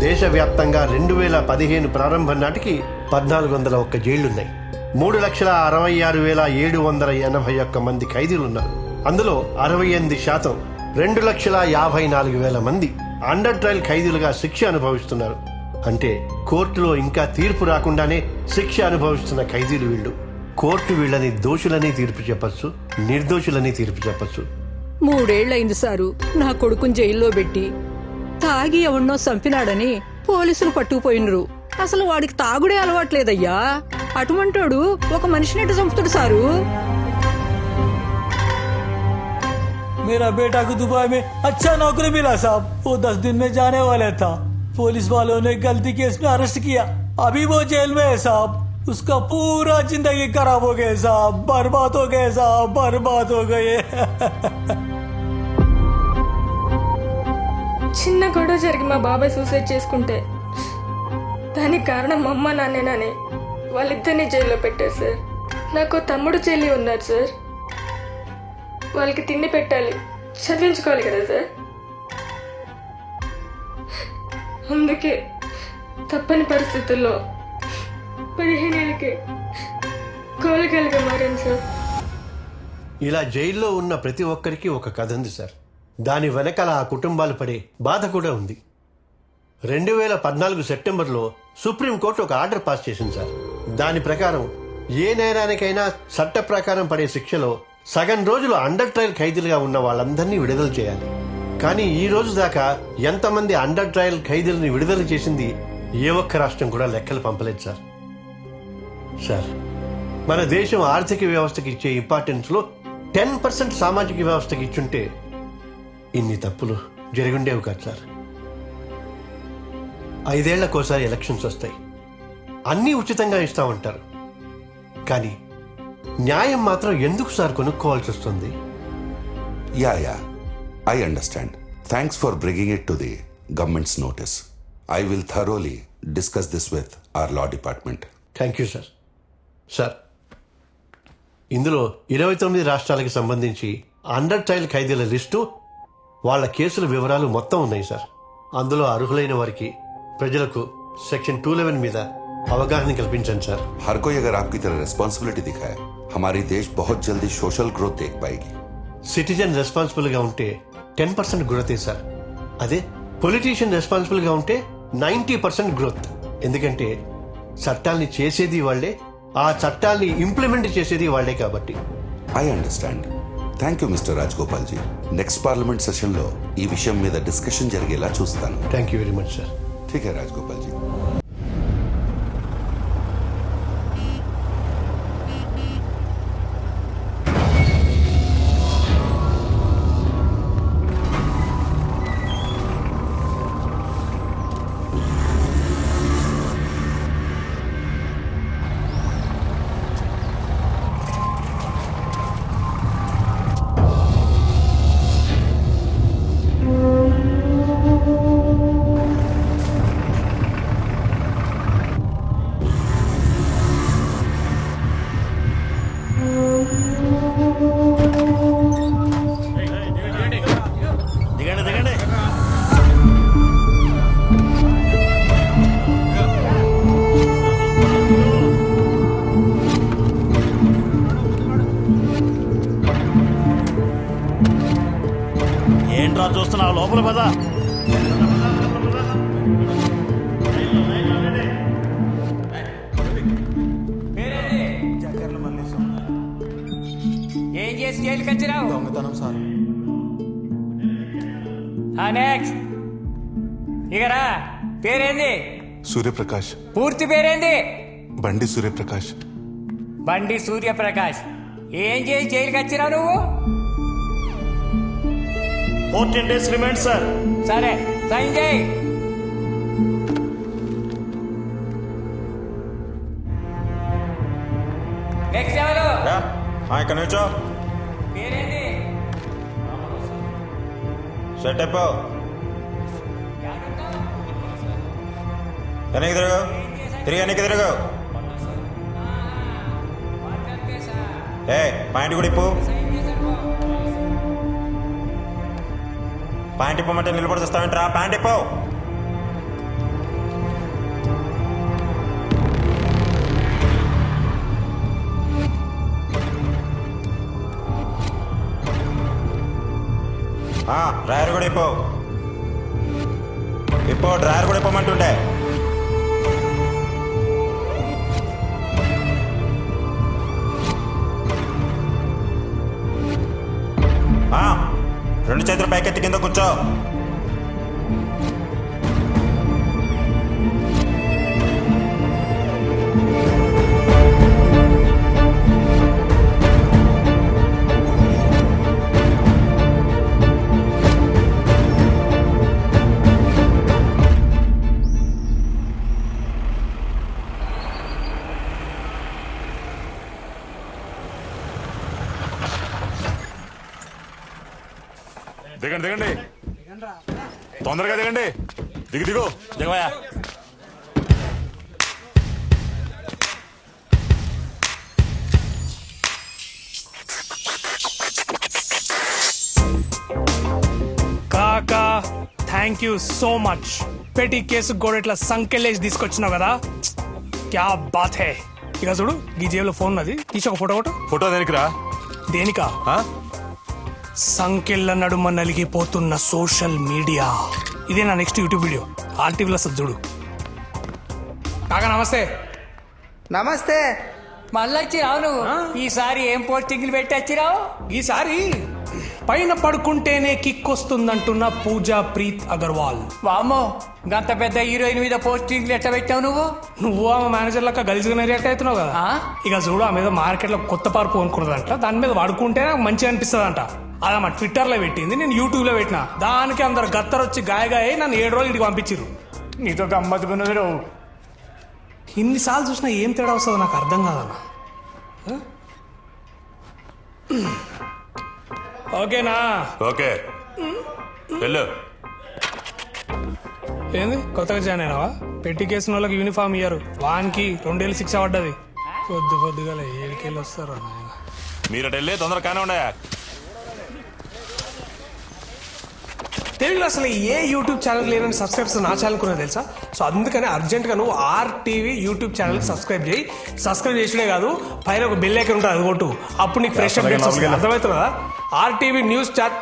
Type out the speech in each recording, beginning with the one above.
దేశవ్యాప్తంగా రెండు వేల పదిహేను ప్రారంభం నాటికి పద్నాలుగు వందల ఒక్క జైళ్ళున్నాయి మూడు లక్షల అరవై ఆరు వేల ఏడు వందల ఎనభై ఒక్క మంది ఖైదీలున్నారు. అందులో అరవై ఎనిమిది శాతం రెండు లక్షల యాభై నాలుగు వేల మంది అండర్ ట్రయల్ ఖైదీలుగా శిక్ష అనుభవిస్తున్నారు. అంటే కోర్టులో ఇంకా తీర్పు రాకుండానే శిక్ష అనుభవిస్తున్న ఖైదీలు వీళ్ళు. కోర్టు వీళ్ళని దోషులని తీర్పు చెప్పచ్చు నిర్దోషులని తీర్పు చెప్పచ్చు. మూడేళ్ళైంది సారు. నా కొడుకుని జైల్లో పెట్టి తాగి ఎవన్నో చంపినాడని పోలీసులు పట్టుకుపోయినరు అసలు వాడికి తాగుడే అలవాట్లేదయ్యా అటువంటోడు ఒక మనిషిని ఎటు చంపుతాడు సారు मेरा बेटा को दुबई में अच्छा नौकरी मिला साहब वो दस दिन में जाने वाला था पुलिस वालों ने गलती केस में अरेस्ट किया अभी वो जेल में है साहब उसका पूरा जिंदगी खराब हो गया साहब बर्बाद हो गए साहब बर्बाद हो गए చిన్న గొడవ జరిగి మా బాబాయ్ సూసైడ్ చేసుకుంటే దానికి కారణం మా అమ్మ నాన్నేనని వాళ్ళిద్దరిని జైల్లో పెట్టారు సార్. నాకు తమ్ముడు చెల్లి ఉన్నారు సార్. వాళ్ళకి తిండి పెట్టాలి. చదివించుకోవాలి కదా సార్. అందుకే తప్పని పరిస్థితుల్లో పదిహేనేళ్ళకి కోలికలుగా మారాను సార్. ఇలా జైల్లో ఉన్న ప్రతి ఒక్కరికి ఒక కథ ఉంది సార్. దాని వెనకాల ఆ కుటుంబాలు పడే బాధ కూడా ఉంది. రెండు వేల పద్నాలుగు సెప్టెంబర్లో సుప్రీంకోర్టు ఒక ఆర్డర్ పాస్ చేసింది సార్. దాని ప్రకారం ఏ నేరానికైనా చట్ట ప్రకారం పడే శిక్షలో సగం రోజులు అండర్ ట్రయల్ ఖైదీలుగా ఉన్న వాళ్ళందరినీ విడుదల చేయాలి. కానీ ఈ రోజు దాకా ఎంతమంది అండర్ ట్రయల్ ఖైదీలని విడుదల చేసింది ఏ ఒక్క రాష్ట్రం కూడా లెక్కలు పంపలేదు సార్. సార్ మన దేశం ఆర్థిక వ్యవస్థకి ఇచ్చే ఇంపార్టెన్స్లో టెన్ పర్సెంట్ సామాజిక వ్యవస్థకి ఇచ్చుంటే ఇన్ని తప్పులు జరిగుండేవి కాదు సార్ ఐదేళ్ళకోసారి ఎలక్షన్స్ వస్తాయి అన్నీ ఉచితంగా ఇస్తామంటారు కానీ న్యాయం మాత్రం ఎందుకు సార్ కొనుక్కోవాల్సి వస్తుంది Yeah, yeah. I understand. Thanks for bringing it to the government's notice. I will thoroughly discuss this with our law department. Thank you sir sir ఇందులో ఇరవై తొమ్మిది రాష్ట్రాలకు సంబంధించి అండర్ ట్రయల్ ఖైదీల లిస్టు వాళ్ళ కేసుల వివరాలు మొత్తం ఉన్నాయి సార్ అందులో అర్హులైన వారికి ప్రజలకు సెక్షన్ టూ లెవెన్ మీద అవగాహన కల్పించండి సార్ हर कोई अगर आपकी तरह रेस्पॉन्सिबिलिटी दिखाए हमारी देश बहुत जल्दी सोशल ग्रोथ देख पाएगी సిటిజన్ రెస్పాన్సిబుల్ గా ఉంటే టెన్ పర్సెంట్ గ్రోతే సార్ అదే పొలిటీషియన్ రెస్పాన్సిబుల్ గా ఉంటే నైంటీ పర్సెంట్ గ్రోత్ ఎందుకంటే చట్టాల్ని చేసేది వాళ్ళే ఆ చట్టాల్ని ఇంప్లిమెంట్ చేసేది వాళ్ళే కాబట్టి I understand thank you mister Rajagopal ji next parliament సెషన్లో ఈ విషయం మీద డిస్కషన్ జరిగేలా చూస్తాను thank you very much sir ठीक है राजगोपाल जी ఏంట్రా చూస్తున్నావు? లోపల పదా. చేసి జైలుకి వచ్చినావు దొంగతనం సార్. నెక్స్ట్ ఇకరా పేరేంది? సూర్యప్రకాష్. పూర్తి పేరేంది? బండి సూర్యప్రకాష్. బండి సూర్యప్రకాష్. ఏం చేసి జైలుకి వచ్చినావు నువ్వు? Fourteen days remind sir. సరే సైన్ చేయి. నెక్స్ట్ ఎవరు? ఇక్కడ నుంచో. అయిపో వెనక్కి తిరగు. తిరిగి వెనక్కి తిరగు. ఏ పాయింట్ కూడా ఇప్పు. పాయింట్ ఇప్పమంటే నిలబడి వస్తావేంట్రా పాయింట్ ఇప్పు. డ్రైవర్ కూడా ఇప్పో. ఇప్పో డ్రైవర్ కూడా ఇప్పమంటుండే రెండు చేతులు పైకెత్తి కింద కూర్చో. దిగండి దిగండి. తొందరగా దిగండి. దిగు దిగు. దిగవయా కాకా థ్యాంక్ యూ సో మచ్ పెట్టి కేసు కూడా ఇట్లా సంకెళ్ళేసి తీసుకొచ్చినావు కదా? క్యా బాత్ హే. ఇక చూడు ఈ జేబులో ఫోన్ ఉన్నది. తీసి ఒక ఫోటో ఒకటి ఫోటో దేనికిరా? దేనికా? ఆ? సంకెళ్ళ నడుమ నలిగిపోతున్న సోషల్ మీడియా. ఇదే నా నెక్స్ట్ యూట్యూబ్ వీడియో ఆర్టీవీలో చూడు. కాకా నమస్తే. నమస్తే. మళ్ళీ వచ్చిరావు నువ్వు ఈసారి ఏం పోస్టింగ్లు పెట్టి వచ్చిరావు ఈసారి పైన పడుకుంటేనే కిక్ వస్తుందంటున్న పూజా ప్రీత్ అగర్వాల్. వామ్మో గంత పెద్ద హీరోయిన్ మీద పోస్టింగ్లు ఎట్లా పెట్టావు నువ్వు? నువ్వు ఆమె మేనేజర్ లెక్క గలిజిగా రియాక్ట్ అవుతున్నావు కదా? ఆ? ఇక చూడు ఆమె మీద మార్కెట్లో కొత్త పార్పు కొనుక్కున్నదంట. దాని మీద వాడుకుంటే నాకు మంచిగా అనిపిస్తుంది అంట అది ఆమె ట్విట్టర్లో పెట్టింది నేను యూట్యూబ్లో పెట్టిన. దానికి అందరు గత్తర్ వచ్చి గాయగాయ నన్ను ఏడు రోజులు ఇంటికి పంపించారు నీతో గమ్మత్తుకున్నది నువ్వు ఇన్నిసార్లు చూసినా ఏం తేడా వస్తుందో నాకు అర్థం కాదన్న? ఓకేనా ఓకే వెళ్ళు. ఏంది? కొత్తగా జాయిన్ అయినావా? పెట్టి కేసిన వాళ్ళకి యూనిఫామ్ ఇయ్యారు. వానికి రెండేళ్ళు శిక్ష పడ్డది. పొద్దు పొద్దుగా ఏడికెళ్ళి వస్తారు నాయన మీరట వెళ్ళి తొందరగా కానే ఉన్నాయా తెలుగులో అసలు ఏ యూట్యూబ్ ఛానల్ లేదని సబ్స్క్రైబ్స్ నా ఛానల్ కూడా తెలుసా? సో అందుకని అర్జెంట్గా నువ్వు R TV YouTube channel subscribe చేయి. సబ్స్క్రైబ్ చేసుడే కాదు పైన ఒక బెల్ ఐకన్ ఉంటుంది అది కొట్టు. అప్పుడు నీకు ఫ్రెష్ అప్డేట్స్ వస్తాయి. అర్థమవుతుందా? R TV news chat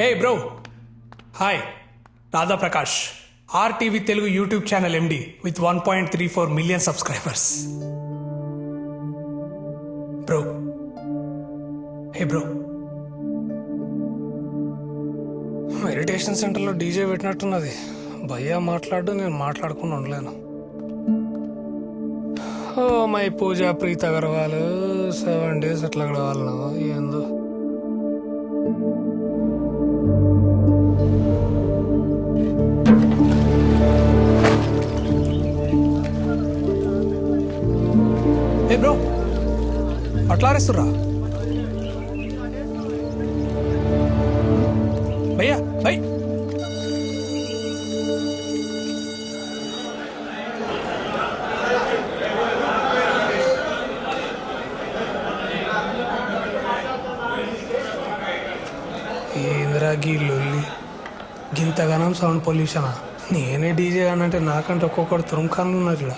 hey bro. Hi Radha Prakash RTV Telugu YouTube channel MD with one point three four million subscribers bro hey bro meditation సెంటర్లో డీజే పెట్టినట్టున్నది. భయ్యా మాట్లాడు నేను మాట్లాడకుండా ఉండలేను. ఓ my Pooja Preet Agarwal seven days అట్లా గడవాలను ఏందో. ఏ బ్రో అట్లా అరేస్తుర్రా భయ్యా భయ్. ఏందిరా ఇంతగానం సౌండ్ పొల్యూషనా? నేనే డీజే అనంటే నాకంటే ఒక్కొక్కడు తురుముఖాన్లు ఉన్నారు ఇక్కడ